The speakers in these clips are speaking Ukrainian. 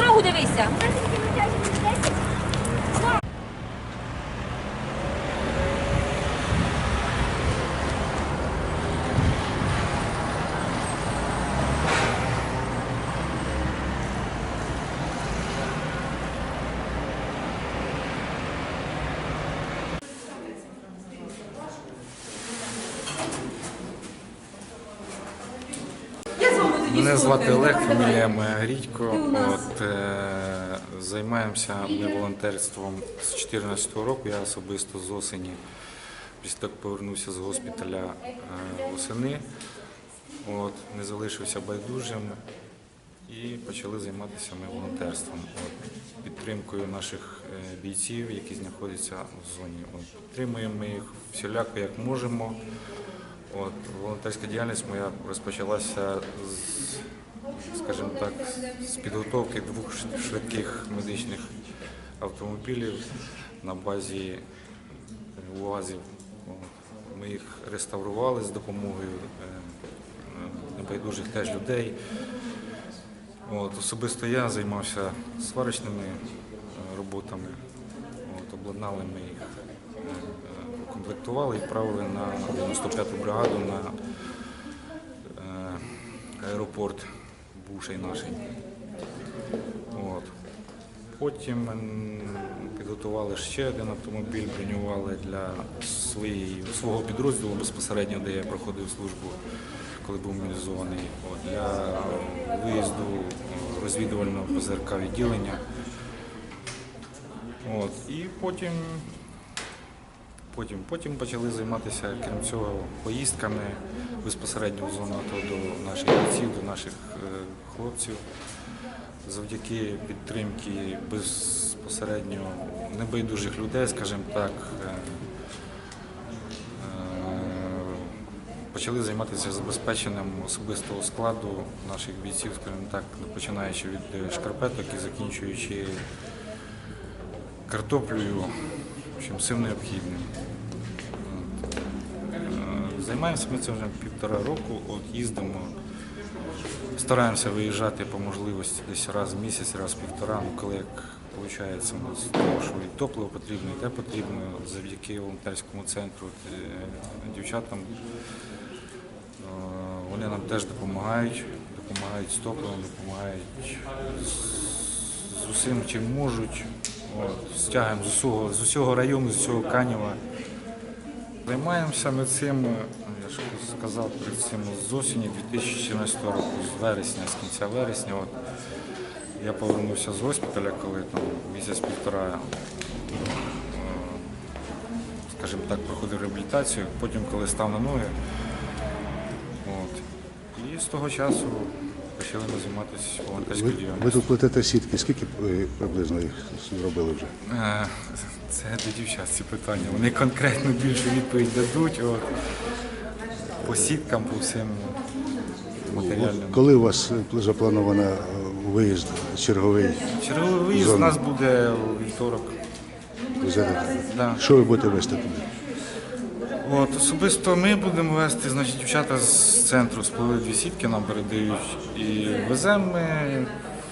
дорогу дивися. Мене звати Олег, фамілія моя Грідько. От, е, займаємося ми волонтерством з 2014 року. Я особисто з осені, після того як повернувся з госпіталя е, восени. От, не залишився байдужим і почали займатися ми волонтерством. От, підтримкою наших е, бійців, які знаходяться в зоні. От, підтримуємо їх всіляко як можемо. От, волонтерська діяльність моя розпочалася з, скажімо так, з підготовки двох швидких медичних автомобілів на базі УАЗів. Ми їх реставрували з допомогою е, е, небайдужих теж людей. От, особисто я займався сварочними е, роботами. От, обладнали ми їх, е, е, укомплектували і відправили на 95-ту бригаду на е, аеропорт бувший наш. От. Потім підготували ще один автомобіль, бронювали для своєї, свого підрозділу безпосередньо, де я проходив службу, коли був мобілізований, для виїзду розвідувального ПЗРК відділення. От. І потім, потім, потім почали займатися, крім цього, поїздками безпосередньо в зону АТО до наших бійців, до наших е, хлопців. Завдяки підтримки безпосередньо небайдужих людей, скажімо так, е, е, почали займатися забезпеченням особистого складу наших бійців, скажімо так, починаючи від шкарпеток і закінчуючи картоплею, в всім необхідним. Е, Займаємося ми цим вже півтора року, от їздимо. Стараємося виїжджати по можливості десь раз в місяць, раз в півтора, ну коли як виходить нас того, що і топливо потрібно, і те потрібно, завдяки волонтерському центру, е, дівчатам. Вони нам теж допомагають, допомагають з топливом, допомагають з, з усім, чим можуть. От, стягаємо з усього, з усього району, з усього Канєва. Займаємося ми цим, е, я ж сказав цим з осені 2014 року, з вересня, з кінця вересня. От, я повернувся з госпіталя, коли там місяць-півтора, е, скажімо так, проходив реабілітацію, потім коли став на ноги. От, і з того часу почали ми займатися волонтерською Ви, діяльністю. ви тут плетете сітки, скільки е, приблизно їх зробили вже? Е, Це до дівчат ці питання. Вони конкретно більше відповідь дадуть. От, по сіткам, по всім матеріальним. Коли у вас е, заплановано е, виїзд черговий? Черговий виїзд у нас буде у вівторок. Да. Що ви будете вести туди? От, особисто ми будемо вести, значить, дівчата з центру сплели дві сітки, нам передають. І веземо ми,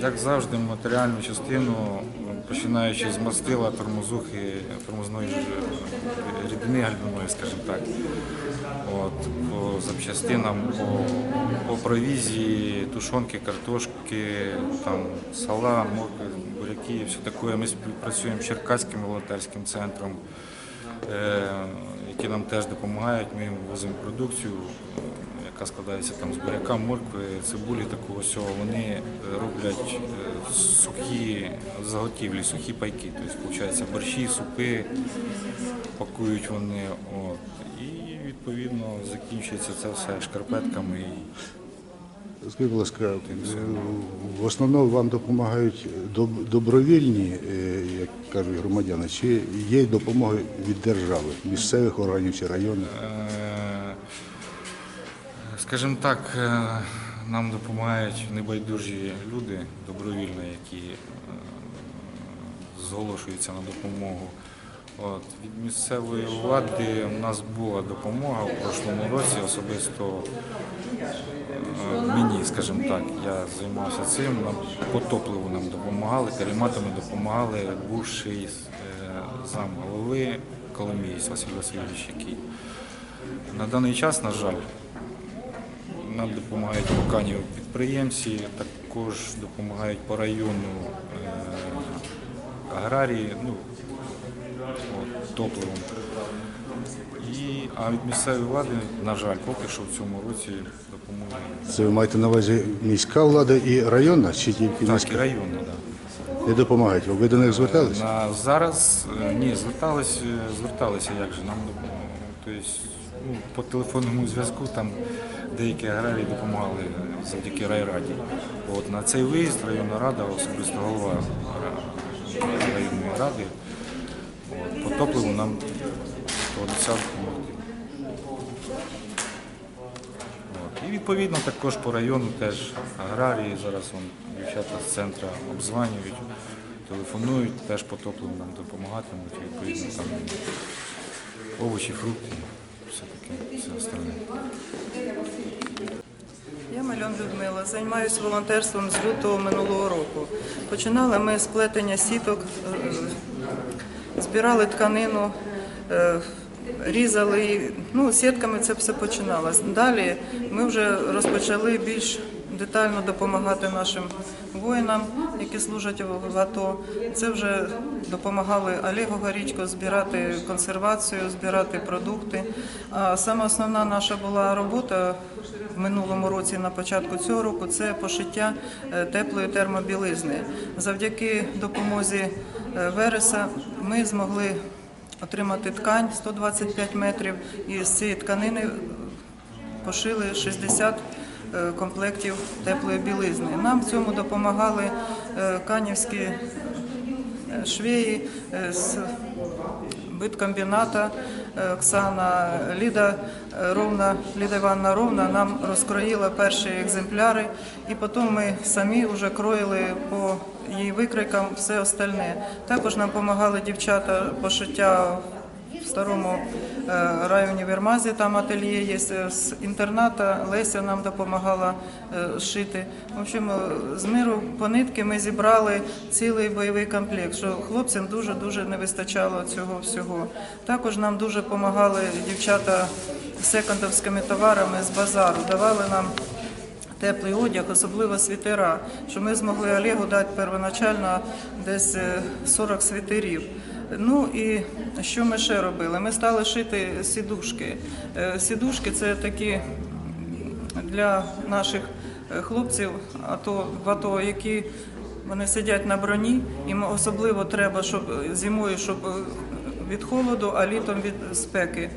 як завжди, матеріальну частину, починаючи з мастила, тормозухи, тормозної рідини гальмівної, скажімо так. От, по запчастинам, по, по провізії, тушонки, картошки, там, сала, моркви, буряки, все таке. Ми співпрацюємо з Черкаським волонтерським центром е, які нам теж допомагають. Ми возимо продукцію, яка складається там з буряка, моркви, цибулі, такого всього. Вони е, роблять е, сухі заготівлі, сухі пайки. Тобто, виходить, борщі, супи пакують вони. От. І відповідно закінчується це все шкарпетками. Скажіть, ласка, е, в основному вам допомагають добровільні, е, як кажуть громадяни, чи є допомога від держави, місцевих органів чи районів? Е, Скажімо так, нам допомагають небайдужі люди добровільно, які зголошуються на допомогу. От, від місцевої влади у нас була допомога у прошлому році, особисто е, мені, скажімо так, я займався цим, нам по топливу нам допомагали, карематами допомагали бувший е, зам голови Коломієць Василь Васильович, який. На даний час, на жаль, нам допомагають по Каніву підприємці, також допомагають по району е, аграрії, ну, топливом. І, а від місцевої влади, на жаль, поки що в цьому році допомоги. Це ви маєте на увазі міська влада і районна, чи тільки Так, і міська? районна, так. Не допомагають. Ви до них звертались? На зараз е, ні, звертались, е, зверталися як же нам. Тобто, ну, по телефонному зв'язку там деякі аграрії допомагали е, завдяки райраді. От на цей виїзд районна рада, особисто голова районної ради, топливу нам пообіцяв допомогти. І відповідно також по району теж аграрії зараз дівчата з центру обзванюють, телефонують, теж по топливу нам допомагатимуть, відповідно там овочі, фрукти, все таке, все остальне. Я Мальон Людмила, займаюся волонтерством з лютого минулого року. Починали ми з плетення сіток, е, збирали тканину, е, різали, ну, сітками це все починалось. Далі ми вже розпочали більш детально допомагати нашим воїнам, які служать в АТО. Це вже допомагали Олегу Горічко збирати консервацію, збирати продукти. А саме основна наша була робота в минулому році, на початку цього року, це пошиття е, теплої термобілизни. Завдяки допомозі е, Вереса ми змогли отримати ткань 125 метрів і з цієї тканини пошили 60 е, комплектів теплої білизни. Нам в цьому допомагали канівські е, швеї быткомбината з биткомбіната е, Оксана Ліда е, Ровна, Ліда Івановна Ровна нам розкроїла перші екземпляри, і потім ми самі вже кроїли по її викрикам все остальне. Також нам допомагали дівчата пошиття в старому е, райунівермазі, там ательє є е, з інтерната. Леся нам допомагала е, шити. В общем, з миру по нитки ми зібрали цілий бойовий комплект, що хлопцям дуже-дуже не вистачало цього всього. Також нам дуже допомагали дівчата секондовськими товарами з базару, давали нам теплий одяг, особливо світера, що ми змогли Олегу дати первоначально десь е, 40 світерів. Ну і що ми ще робили? Ми стали шити сідушки. Е, Сідушки це такі для наших е, хлопців, АТО, в АТО, які вони сидять на броні, їм особливо треба, щоб е, зимою, щоб від холоду, а літом від спеки.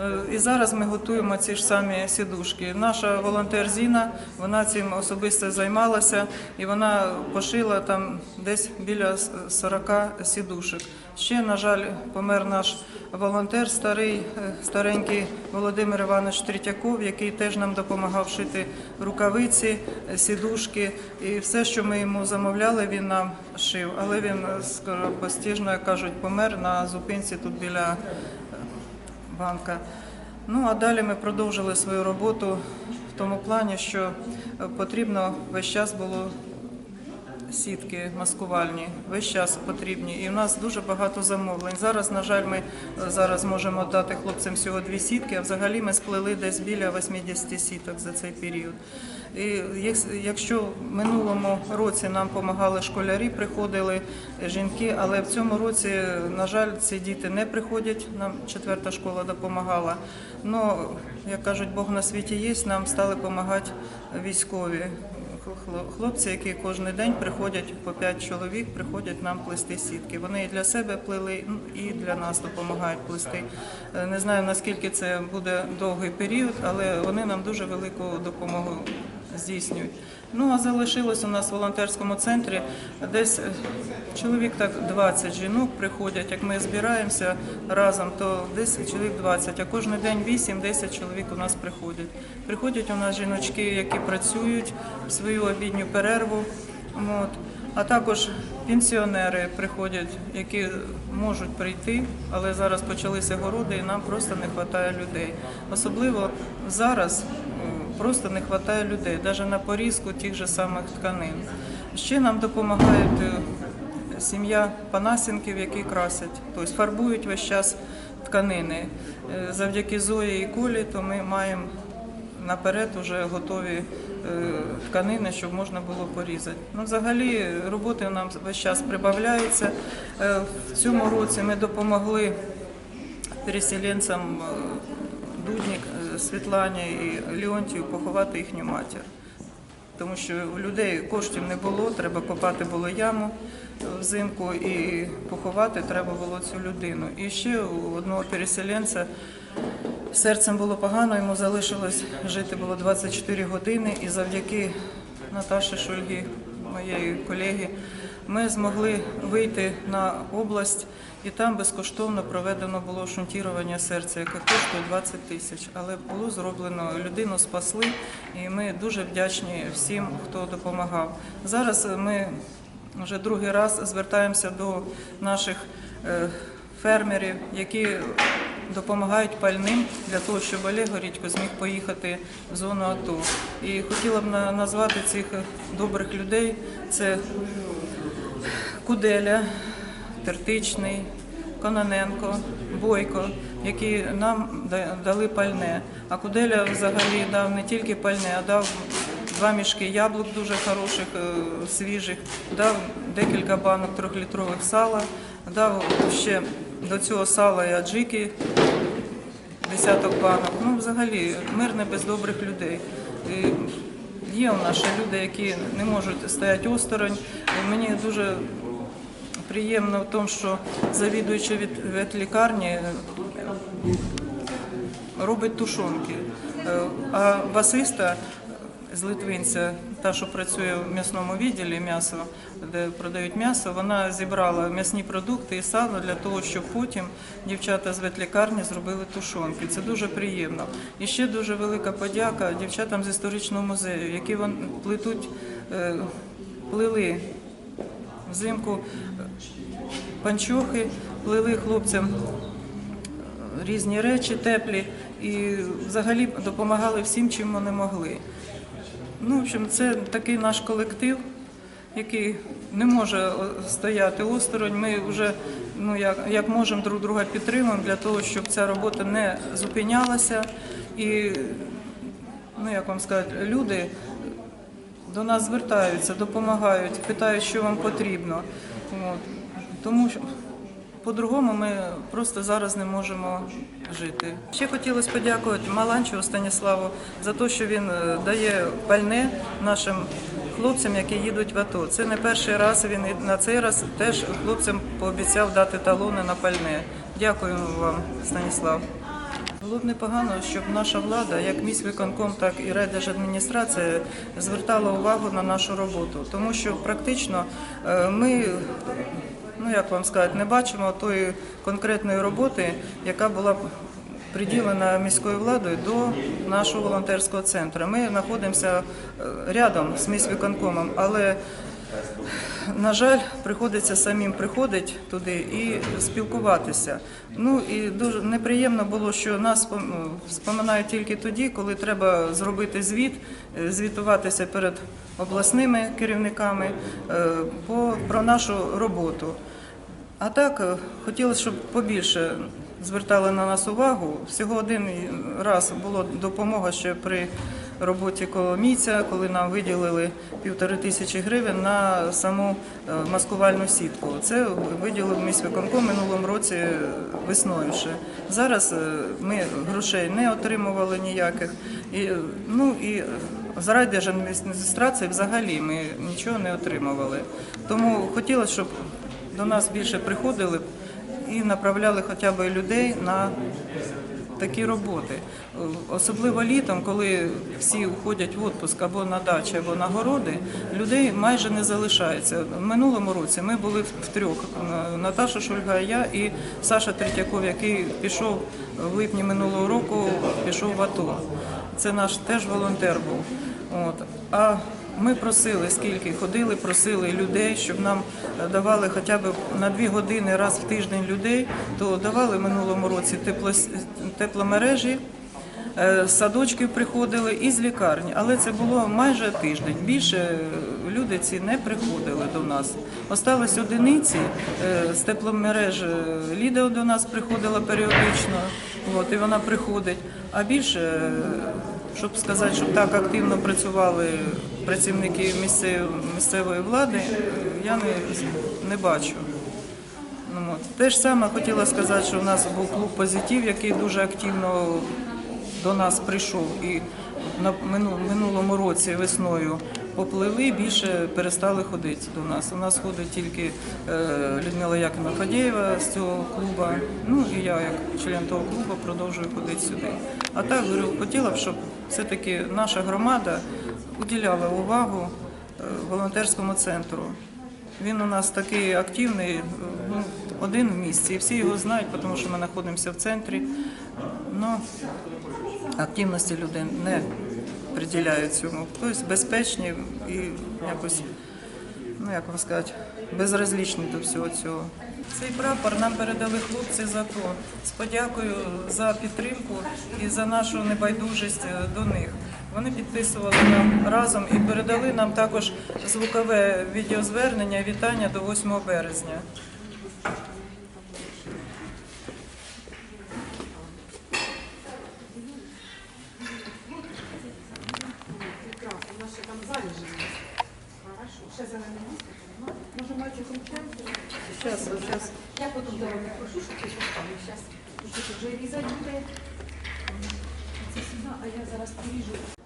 Е, І зараз ми готуємо ці ж самі сідушки. Наша волонтер Зіна, вона цим особисто займалася і вона пошила там десь біля 40 сідушок. Ще, на жаль, помер наш волонтер, старий, е, старенький Володимир Іванович Третьяков, який теж нам допомагав шити рукавиці, сідушки. І все, що ми йому замовляли, він нам шив. Але він е, скоропостіжно, як кажуть, помер на зупинці тут біля банка. Ну а далі ми продовжили свою роботу в тому плані, що е, потрібно весь час було сітки маскувальні, весь час потрібні. І в нас дуже багато замовлень. Зараз, на жаль, ми е, зараз можемо дати хлопцям всього дві сітки, а взагалі ми сплели десь біля 80 сіток за цей період. І якщо в минулому році нам допомагали школярі, приходили жінки, але в цьому році, на жаль, ці діти не приходять. Нам четверта школа допомагала. Ну, як кажуть, Бог на світі є, нам стали допомагати військові. Хло- Хлопці, які кожен день приходять по 5 чоловік, приходять нам плести сітки. Вони і для себе плели, ну, і для нас допомагають плести. Е, Не знаю наскільки це буде довгий період, але вони нам дуже велику допомогу здійснюють. Ну а залишилось у нас в волонтерському центрі десь е, чоловік так 20 жінок приходять. Як ми збираємося разом, то десь чоловік 20, а кожен день 8-10 чоловік у нас приходять. Приходять у нас жіночки, які працюють в свою обідню перерву. От. А також пенсіонери приходять, які можуть прийти, але зараз почалися городи, і нам просто не вистачає людей. Особливо зараз, просто не вистачає людей, навіть на порізку тих же самих тканин. Ще нам допомагають е, сім'я Панасенків, які красять, тобто фарбують весь час тканини. Е, Завдяки Зої і Колі, то ми маємо наперед вже готові е, тканини, щоб можна було порізати. Ну, взагалі роботи нам весь час прибавляється. Е, В цьому році ми допомогли переселенцям Дуднік, е, Світлані і Леонтію поховати їхню матір. Тому що у людей коштів не було, треба копати було яму е, взимку і поховати треба було цю людину. І ще у одного переселенця серцем було погано, йому залишилось жити було 24 години, і завдяки Наташі Шульгі, моєї колеги, ми змогли вийти на область, і там безкоштовно проведено було шунтірування серця, яке коштує 20 тисяч. Але було зроблено, людину спасли, і ми дуже вдячні всім, хто допомагав. Зараз ми вже другий раз звертаємося до наших е, фермерів, які допомагають пальним для того, щоб Олег Горідько зміг поїхати в зону АТО. І хотіла б назвати цих добрих людей. Це Куделя, Тертичний, Кононенко, Бойко, які нам дали пальне. А Куделя взагалі дав не тільки пальне, а дав два мішки яблук дуже хороших, е, свіжих, дав декілька банок трьохлітрових сала, дав ще до цього сала і аджики, десяток банок. Ну, взагалі, мир не без добрих людей. І є у нас люди, які не можуть стояти осторонь. Мені дуже приємно в тому, що завідуючи від ветлікарні е, робить тушонки. Е, А басиста з Литвинця, та, що працює в м'ясному відділі м'ясо, де продають м'ясо, вона зібрала м'ясні продукти і сало для того, щоб потім дівчата з ветлікарні зробили тушонки. Це дуже приємно. І ще дуже велика подяка дівчатам з історичного музею, які плетуть, е, плели взимку панчохи, плели хлопцям різні речі теплі і взагалі допомагали всім, чим вони могли. Ну, в общем, це такий наш колектив, який не може стояти осторонь. Ми вже ну, як, як можемо друг друга підтримуємо для того, щоб ця робота не зупинялася. І, ну як вам сказати, люди до нас звертаються, допомагають, питають, що вам потрібно. От. Тому що по-другому ми просто зараз не можемо жити. Ще хотілося подякувати Маланчеву Станіславу за те, що він е, дає пальне нашим хлопцям, які їдуть в АТО. Це не перший раз. Він і на цей раз теж хлопцям пообіцяв дати талони на пальне. Дякуємо вам, Станіслав. Було б непогано, щоб наша влада, як міськвиконком, так і райдержадміністрація, звертала увагу на нашу роботу, тому що практично е, ми, ну як вам сказати, не бачимо тої конкретної роботи, яка була приділена міською владою до нашого волонтерського центру. Ми знаходимося е, рядом з міськвиконкомом, але на жаль, приходиться самим приходити туди і спілкуватися. Ну і дуже неприємно було, що нас спом- споминають тільки тоді, коли треба зробити звіт, е, звітуватися перед обласними керівниками е, по, про нашу роботу. А так е, хотілося, щоб побільше звертали на нас увагу. Всього один раз була допомога ще при роботі Коломійця, коли нам виділили півтори тисячі гривень на саму е, маскувальну сітку. Це виділив міськвиконком минулому році е, весною ще. Зараз е, ми грошей не отримували ніяких. І, ну, і з райдержадміністрації взагалі ми нічого не отримували. Тому хотілося, щоб до нас більше приходили і направляли хоча б людей на такі роботи. Особливо літом, коли всі уходять в відпуск або на дачі, або на городи, людей майже не залишається. В минулому році ми були втрьох. Е, Наташа Шульга, я і Саша Третьяков, який пішов в липні минулого року, пішов в АТО. Це наш теж волонтер був. От. А ми просили, скільки ходили, просили людей, щоб нам е, давали хоча б на дві години раз в тиждень людей, то давали минулому році тепло, тепломережі, Е, садочків приходили з лікарні, але це було майже тиждень. Більше е, люди ці не приходили до нас. Остались одиниці з тепломереж. Ліда до нас приходила періодично, от, і вона приходить. А більше, щоб сказати, щоб так активно працювали працівники місцевої, влади, я не, не бачу. Ну, от. Те ж саме хотіла сказати, що в нас був клуб Позитив, який дуже активно до нас прийшов. І на минулому році весною попливли, більше перестали ходити до нас. У нас ходить тільки е, Людмила Яківна Фадєєва з цього клубу. Ну і я, як член того клубу, продовжую ходити сюди. А так говорю, хотіла б, щоб все-таки наша громада уділяла увагу е, волонтерському центру. Він у нас такий активний, е, ну, один в місті, і всі його знають, тому що ми знаходимося в центрі. Ну, активності люди не приділяють цьому. Тобто безпечні і якось, ну як вам сказати, безразлічні до всього цього. Цей прапор нам передали хлопці з АТО з подякою за підтримку і за нашу небайдужість е, до них. Вони підписували нам разом і передали нам також звукове відеозвернення вітання до 8 березня. Сейчас, сейчас. Я потім дорогу прошу, щоб ти поставив. Зараз вже різати буде. Це сюди, а я зараз поріжу.